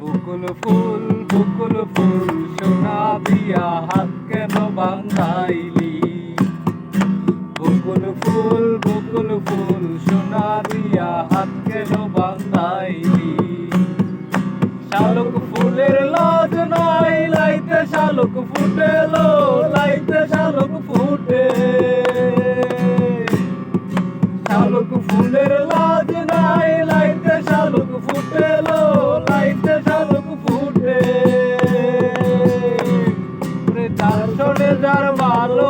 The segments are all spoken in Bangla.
বকুল ফুল বকুল ফুল, সোনা দিয়া হাত কেন বান্ধাইলি বকুল ফুল বকুল ফুল, সোনা দিয়া হাত কেন বান্ধাইলি শালুক ফুলের লাজ নাই, লাইতে শালুক ফুটেলো, লাইতে শালুক ফুটে। শালুক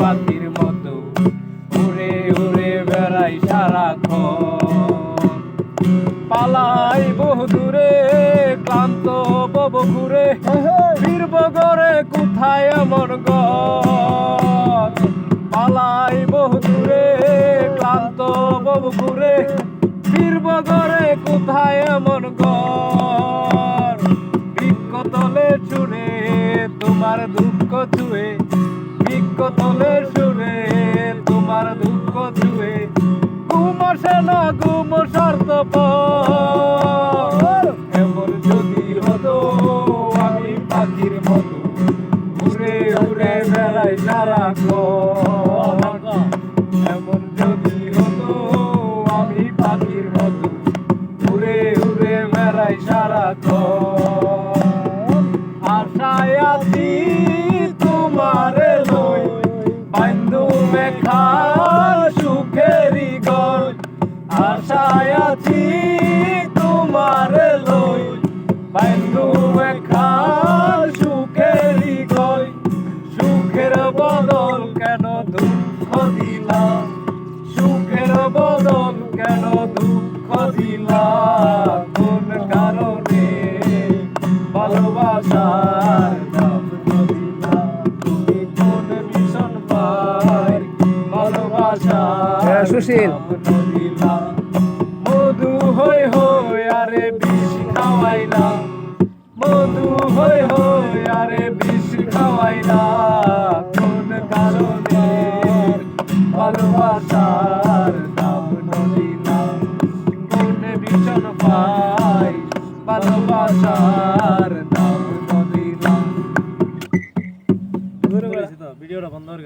পাখির মতো। উড়ে উড়ে বেড়াই সারাক্ষণ। পালাই বহু দূরে, ক্লান্ত বব ঘুরে। ফিরব কোথায় এমন গর পালাই বহু দূরে, ক্লান্ত বব ঘুরে। ফিরব কোথায় এমন বৃক্ষ তলে ছুড়ে তোমার দুঃখ ছুঁয়ে বৃক্ষ তলে সুরে, তোমার দুঃখ ছুঁয়ে ঘুম আসে না ঘুম শর্ত এমন যদি হতো, আমি পাখির মতো উড়ে উড়ে বেড়াই সারা এমন যদি হতো, আমি পাখির মতো উড়ে উড়ে বেড়াই সারা আশায় আছি বান্ধু মেখার সুখেরই সুখের বদল কেন দুঃখ দিলা? সুখের বদল কেন দুঃখ দিলা? কোন কারণে ভালোবাসার দাম দিলা? তুমি কোন ভীষণ পাই ভালোবাসার হ্যাঁ, সুশীল। মধু হই হই বিষ খাওয়াইলা মধু হই হই, আরে বিষ খাওয়াইলা কোন কারণে? ভালোবাসার দাম নদীলা ভিডিওটা বন্ধ করে